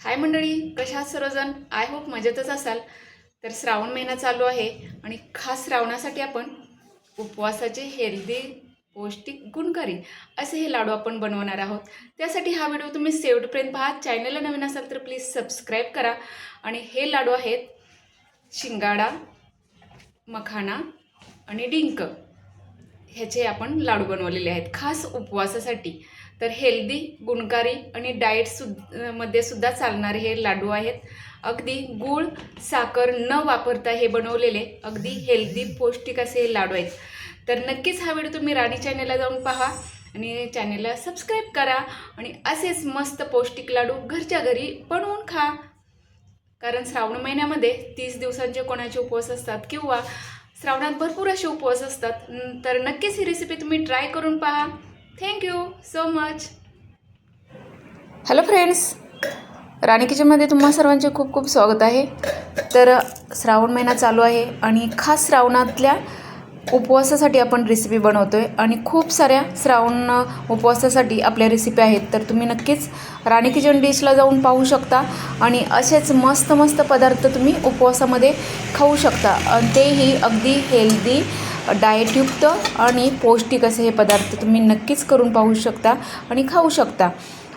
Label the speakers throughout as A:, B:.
A: हाय मंडळी कशा सर्वजण आय होप मजेतच असाल. तर श्रावण महिना चालू आहे आणि खास श्रावणासाठी आपण उपवासाचे हेल्दी पौष्टिक गुणकारी असे हे लाडू आपण बनवणार आहोत. त्यासाठी हा व्हिडिओ तुम्ही शेवटपर्यंत पहा. चॅनलला नवीन असाल तर प्लीज सबस्क्राईब करा. आणि हे लाडू आहेत शिंगाडा मखाना आणि डिंक. ह्याचे आपण लाडू बनवलेले आहेत. खास उपवासासाठी. तर हेल्दी गुणकारी आणि डाएट सु मध्ये सुद्धा चालणारे हे लाडू आहेत. अगदी गूळ साखर न वापरता हे बनवलेले अगदी हेल्दी पौष्टिक असे हे लाडू आहेत. तर नक्कीच हा व्हिडिओ तुम्ही राणी चॅनलला जाऊन पहा आणि चॅनलला सबस्क्राईब करा आणि असेच मस्त पौष्टिक लाडू घरच्या घरी बनवून खा. कारण श्रावण महिन्यामध्ये तीस दिवसांचे कोणाचे उपवास असतात किंवा श्रावणात भरपूर असे उपवास असतात. तर नक्कीच ही रेसिपी तुम्ही ट्राय करून पहा. Thank you so much hello friends Rani किचनमध्ये तुम्हा सर्वांचे खूप खूप स्वागत आहे. तर श्रावण महिना चालू आहे आणि खास श्रावणातल्या उपवासासाठी आपण रेसिपी बनवतो आहे आणि खूप साऱ्या श्रावण उपवासासाठी आपल्या रेसिपी आहेत. तर तुम्ही नक्कीच राणी किचन डिशला जाऊन पाहू शकता आणि असेच मस्त मस्त पदार्थ तुम्ही उपवासामध्ये खाऊ शकता. आणि तेही अगदी हेल्दी डाएटयुक्त आणि पौष्टिक असे हे पदार्थ तुम्ही नक्कीच करून पाहू शकता आणि खाऊ शकता.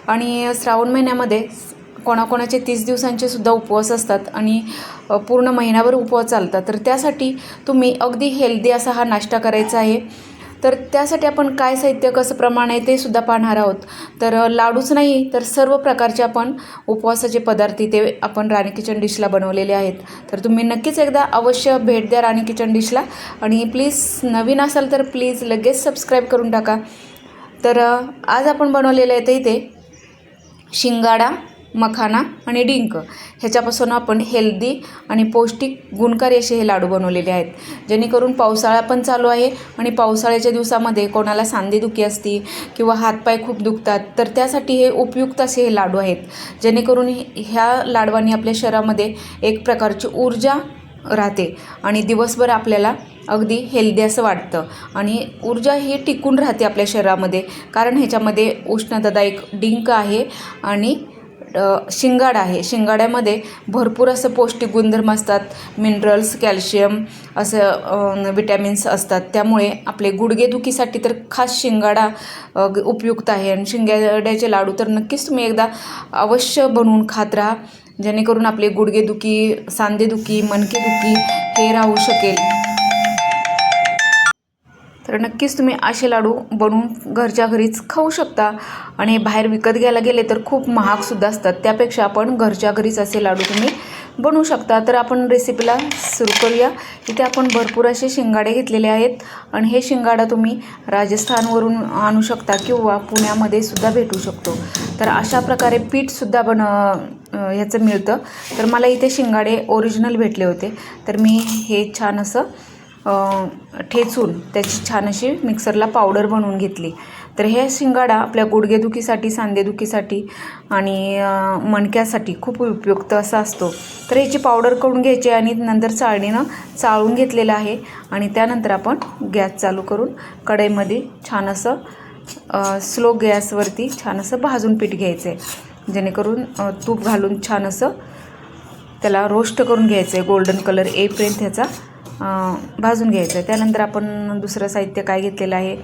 A: आणि श्रावण महिन्यामध्ये कोणाकोणाचे तीस दिवसांचे सुद्धा उपवास असतात आणि पूर्ण महिनाभर उपवास चालतात. तर त्यासाठी तुम्ही अगदी हेल्दी असा हा नाश्ता करायचा आहे. तर त्यासाठी आपण काय साहित्य कसं प्रमाण आहे ते सुद्धा पाहणार आहोत. तर लाडूच नाही तर सर्व प्रकारचे आपण उपवासाचे पदार्थ इथे आपण राणी किचन डिशला बनवलेले आहेत. तर तुम्ही नक्कीच एकदा अवश्य भेट द्या राणी किचन डिशला. आणि प्लीज नवीन असाल तर प्लीज लगेच सबस्क्राईब करून टाका. तर आज आपण बनवलेलं आहे ते इथे शिंगाडा मखाना आणि डिंक. ह्याच्यापासून आपण हेल्दी आणि पौष्टिक गुणकारी असे हे लाडू बनवलेले आहेत. जेणेकरून पावसाळा पण चालू आहे आणि पावसाळ्याच्या दिवसामध्ये कोणाला सांधेदुखी असती किंवा हातपाय खूप दुखतात तर त्यासाठी हे उपयुक्त असे हे लाडू आहेत. जेणेकरून ह्या लाडवांनी आपल्या शरीरामध्ये एक प्रकारची ऊर्जा राहते आणि दिवसभर आपल्याला अगदी हेल्दी असं वाटतं. आणि ऊर्जा ही टिकून राहते आपल्या शरीरामध्ये कारण ह्याच्यामध्ये उष्णतादायक डिंक आहे आणि शिंगाडा आहे. शिंगाड्यामध्ये भरपूर असं पौष्टिक गुणधर्म असतात. मिनरल्स कॅल्शियम असं विटॅमिन्स असतात. त्यामुळे आपले गुडघेदुखीसाठी तर खास शिंगाडा उपयुक्त आहे. आणि शिंगाड्याचे लाडू तर नक्कीच तुम्ही एकदा अवश्य बनवून खात राहा. जेणेकरून आपले गुडघेदुखी सांधेदुखी मणकेदुखी हे राहू शकेल. तर नक्कीच तुम्ही असे लाडू बनवून घरच्या घरीच खाऊ शकता. आणि बाहेर विकत घ्यायला गेले तर खूप महागसुद्धा असतात. त्यापेक्षा आपण घरच्या घरीच असे लाडू तुम्ही बनवू शकता. तर आपण रेसिपीला सुरू करूया. इथे आपण भरपूर असे शिंगाडे घेतलेले आहेत. आणि हे शिंगाडा तुम्ही राजस्थानवरून आणू शकता किंवा पुण्यामध्ये सुद्धा भेटू शकतो. तर अशा प्रकारे पीठसुद्धा बन ह्याचं मिळतं. तर मला इथे शिंगाडे ओरिजिनल भेटले होते. तर मी हे छान असं ठेचून त्याची छान अशी मिक्सरला पावडर बनवून घेतली. तर हे शिंगाडा आपल्या गुडघेदुखीसाठी सांधेदुखीसाठी आणि मणक्यासाठी खूप उपयुक्त असा असतो. तर ह्याची पावडर करून घ्यायची आणि नंतर चाळणीनं चाळून घेतलेलं आहे आणि त्यानंतर आपण गॅस चालू करून कढईमध्ये छान असं स्लो गॅसवरती छान असं भाजून पीठ घ्यायचं आहे जेणेकरून तूप घालून छान असं त्याला रोस्ट करून घ्यायचं आहे गोल्डन कलर येईपर्यंत ह्याचा भाजून घ्यायचं आहे त्यानंतर आपण दुसरं साहित्य काय घेतलेलं आहे?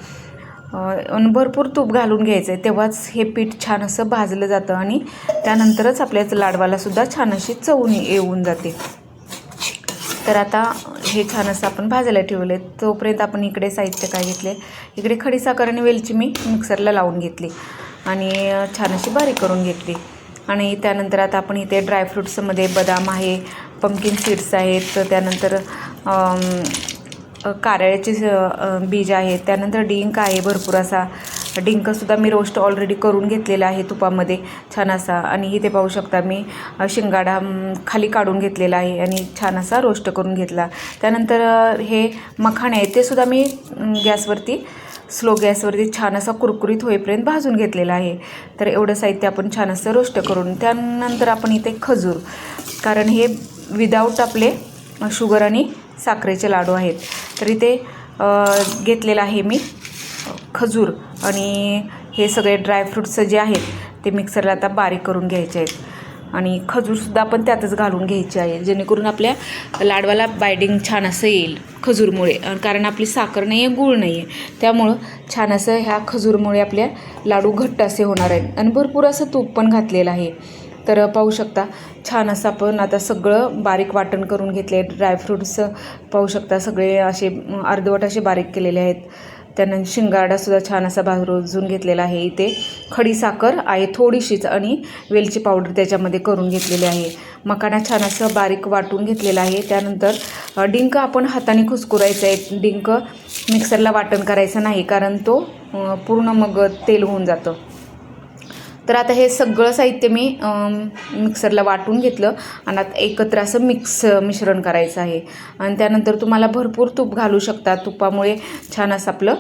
A: भरपूर तूप घालून घ्यायचं आहे तेव्हाच हे पीठ छान असं भाजलं जातं आणि त्यानंतरच आपल्याच लाडवालासुद्धा छान अशी चवून येऊन जाते. तर आता हे छान असं आपण भाजायला ठेवले तोपर्यंत आपण इकडे साहित्य काय घेतले इकडे खडीसाखर आणि वेलची मी मिक्सरला लावून घेतली. आणि छान अशी बारीक करून घेतली. आणि त्यानंतर आता आपण इथे ड्रायफ्रुट्समध्ये बदाम आहे पंकिन सीड्स आहेत त्यानंतर कारळ्याचे बीज आहेत त्यानंतर डिंक आहे भरपूर असा. डिंकसुद्धा मी रोस्ट ऑलरेडी करून घेतलेला आहे तुपामध्ये. छान असा. आणि इथे पाहू शकता मी शिंगाडा खाली काढून घेतलेला आहे आणि छान असा रोस्ट करून घेतला. त्यानंतर हे मखाणे आहे ते सुद्धा मी गॅसवरती स्लो गॅसवरती छान असा कुरकुरीत होईपर्यंत भाजून घेतलेला आहे. तर एवढं साहित्य आपण छान असं रोस्ट करून त्यानंतर आपण इथे खजूर. कारण हे विदाऊट आपले शुगर आणि साखरेचे लाडू आहेत. तर इथे घेतलेलं आहे मी खजूर आणि हे सगळे ड्रायफ्रूट्स जे आहेत ते मिक्सरला आता बारीक करून घ्यायचे आहेत. आणि खजूरसुद्धा आपण त्यातच घालून घ्यायचे आहे जेणेकरून आपल्या लाडवाला बायडिंग छान असं येईल खजूरमुळे. कारण आपली साखर नाही आहे गूळ नाही आहे त्यामुळं छान असं ह्या खजूरमुळे आपल्या लाडू घट्ट असे होणार आहेत. आणि भरपूर असं तूप पण घातलेलं आहे. तर पाहू शकता छान असं आपण आता सगळं बारीक वाटण करून घेतले ड्रायफ्रूट्स पाहू शकता सगळे असे अर्धवट असे बारीक केलेले आहेत. त्यानंतर शिंगाडासुद्धा छान असा भाजून घेतलेला आहे इथे. खडी साखर आहे थोडीशीच आणि वेलची पावडर त्याच्यामध्ये करून घेतलेली आहे. मकाना छान असं बारीक वाटून घेतलेलं आहे. त्यानंतर डिंक आपण हाताने खुसकुरायचं आहे. डिंक मिक्सरला वाटण करायचं नाही कारण तो पूर्ण मग तेल होऊन जातं. तर आता हे सगळं साहित्य मी मिक्सरला वाटून घेतलं आणि आता एकत्र असं मिक्स मिश्रण करायचं आहे. आणि त्यानंतर तुम्हाला भरपूर तूप घालू शकता. तुपामुळे छान असं आपलं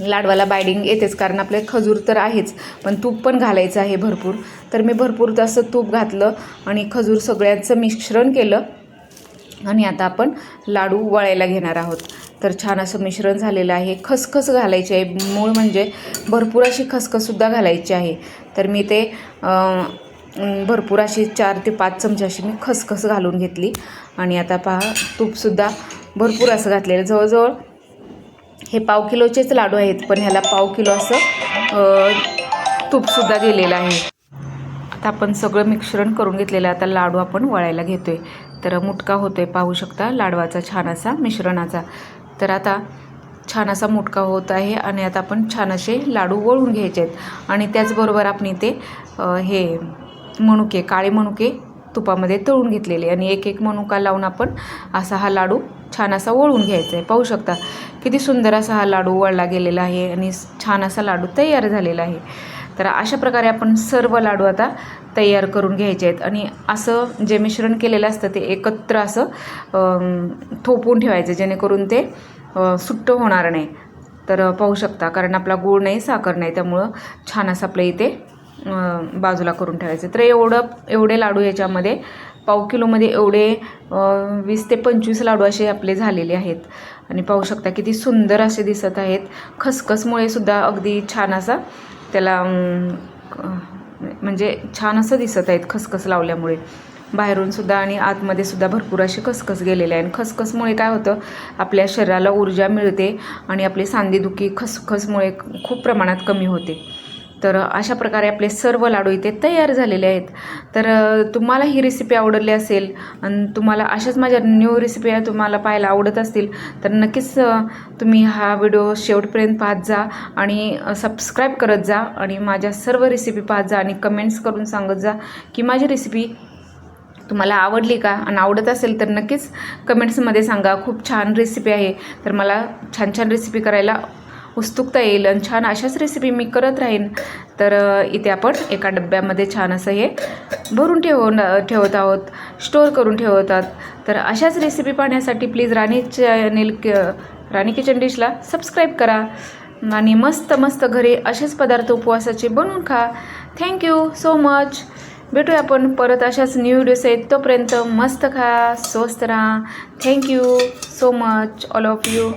A: लाडवाला बायडिंग येतेच कारण आपले खजूर तर आहेच पण तूप पण घालायचं आहे भरपूर. तर मी भरपूर तसं तूप घातलं आणि खजूर सगळ्यांचं मिश्रण केलं. आणि आता आपण लाडू वळायला घेणार आहोत. तर छान असं मिश्रण झालेलं आहे. खसखस घालायची आहे. मूळ म्हणजे भरपूर अशी खसखससुद्धा घालायची आहे. तर मी ते भरपूर अशी चार ते पाच चमचे अशी मी खसखस घालून घेतली. आणि आता पहा तूपसुद्धा भरपूर असं घातलेलं जवळजवळ हे पाव किलोचेच लाडू आहेत पण ह्याला पाव किलो असं तूपसुद्धा गेलेलं आहे. आता आपण सगळं मिश्रण करून घेतलेलं आता लाडू आपण वळायला घेतो आहे तर मुटका होतो आहे पाहू शकता लाडवाचा छान असा मिश्रणाचा. तर आता छान असा मुटका होत आहे आणि आता आपण छान असे लाडू वळून घ्यायचे आहेत. आणि त्याचबरोबर आपण इथे हे मनुके काळे मनुके तुपामध्ये तळून घेतलेले. आणि एक एक मनुका लावून आपण असा हा लाडू छान असा वळून घ्यायचा आहे. पाहू शकता किती सुंदर असा हा लाडू वळला गेलेला आहे आणि छान असा लाडू तयार झालेला आहे. तर अशा प्रकारे आपण सर्व लाडू आता तयार करून घ्यायचे आहेत. आणि असं जे मिश्रण केलेलं असतं ते एकत्र असं थोपून ठेवायचं जेणेकरून ते सुट्ट होणार नाही. तर पाहू शकता कारण आपला गूळ नाही साखर नाही त्यामुळं छान असं आपलं इथे बाजूला करून ठेवायचं. तर एवढं एवढे लाडू याच्यामध्ये पाव किलोमध्ये एवढे वीस ते पंचवीस लाडू असे आपले झालेले आहेत. आणि पाहू शकता किती सुंदर असे दिसत आहेत. खसखसमुळे सुद्धा अगदी छान असा त्याला म्हणजे छान असं दिसत आहेत खसखस लावल्यामुळे. बाहेरून सुद्धा आणि आतमध्ये सुद्धा भरपूर असे खसखस गेलेले आहे आणि खसखसमुळे काय होतं आपल्या शरीराला ऊर्जा मिळते आणि आपली सांधेदुखी खसखसमुळे खूप प्रमाणात कमी होते. तर अशा प्रकारे आपले सर्व लाडू इथे तयार झालेले आहेत. तर तुम्हाला ही रेसिपी आवडली असेल आणि तुम्हाला अशाच माझ्या न्यू रेसिपी तुम्हाला पाहायला आवडत असतील तर नक्कीच तुम्ही हा व्हिडिओ शेवटपर्यंत पाहत जा आणि सबस्क्राईब करत जा आणि माझ्या सर्व रेसिपी पाहत जा आणि कमेंट्स करून सांगत जा की माझी रेसिपी तुम्हाला आवडली का? आणि आवडत असेल तर नक्कीच कमेंट्समध्ये सांगा. खूप छान रेसिपी आहे. तर मला छान छान रेसिपी करायला उत्सुकता येईल आणि छान अशाच रेसिपी मी करत राहीन. तर इथे आपण एका डब्यामध्ये छान असं हे भरून ठेवून ठेवत आहोत. स्टोअर करून ठेवत आहोत. तर अशाच रेसिपी पाहण्यासाठी please Rani channel Rani kitchen डिशला subscribe करा. आणि मस्त मस्त घरी असेच पदार्थ उपवासाचे बनवून खा. थँक्यू सो मच भेटूया आपण परत अशाच न्यू व्हिडिओज आहेत तोपर्यंत मस्त खा स्वस्त राहा. Thank you so much all of you